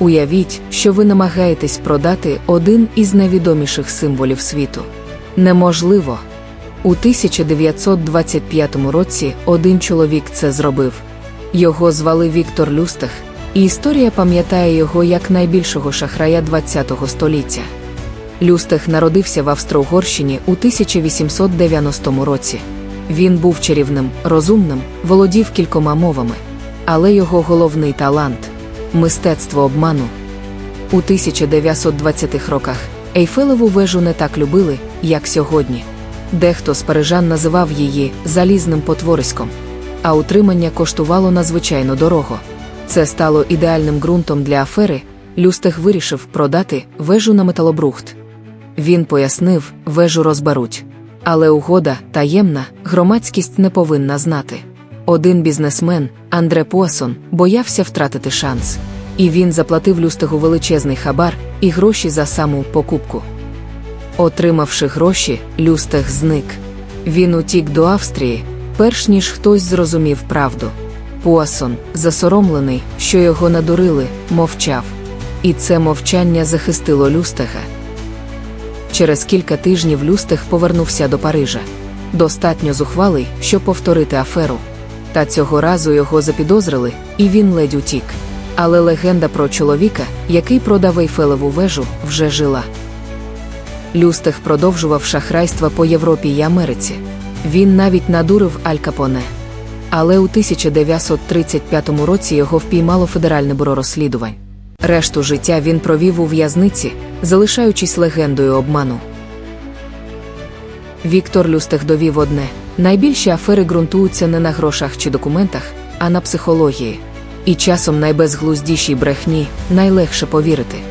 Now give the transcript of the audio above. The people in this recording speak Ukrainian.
Уявіть, що ви намагаєтесь продати один із найвідоміших символів світу. Неможливо. У 1925 році один чоловік це зробив. Його звали Віктор Люстах, і історія пам'ятає його як найбільшого шахрая ХХ століття. Люстах народився в Австро-Угорщині у 1890 році. Він був чарівним, розумним, володів кількома мовами. Але його головний талант мистецтво обману. У 1920-х роках Ейфелеву вежу не так любили, як сьогодні. Дехто з парижан називав її залізним потвориськом, а утримання коштувало надзвичайно дорого. Це стало ідеальним ґрунтом для афери. Люстех вирішив продати вежу на металобрухт. Він пояснив, вежу розберуть. Але угода таємна, громадськість не повинна знати. Один бізнесмен, Андре Пуасон, боявся втратити шанс. І він заплатив Люстегу величезний хабар і гроші за саму покупку. Отримавши гроші, Люстег зник. Він утік до Австрії, перш ніж хтось зрозумів правду. Пуасон, засоромлений, що його надурили, мовчав. І це мовчання захистило Люстега. Через кілька тижнів Люстег повернувся до Парижа. Достатньо зухвалий, щоб повторити аферу. Та цього разу його запідозрили, і він ледь утік. Але легенда про чоловіка, який продав Ейфелеву вежу, вже жила. Люстег продовжував шахрайства по Європі й Америці. Він навіть надурив Аль Капоне. Але у 1935 році його впіймало Федеральне бюро розслідувань. Решту життя він провів у в'язниці, залишаючись легендою обману. Віктор Люстег довів одне: найбільші афери ґрунтуються не на грошах чи документах, а на психології. І часом найбезглуздішій брехні найлегше повірити.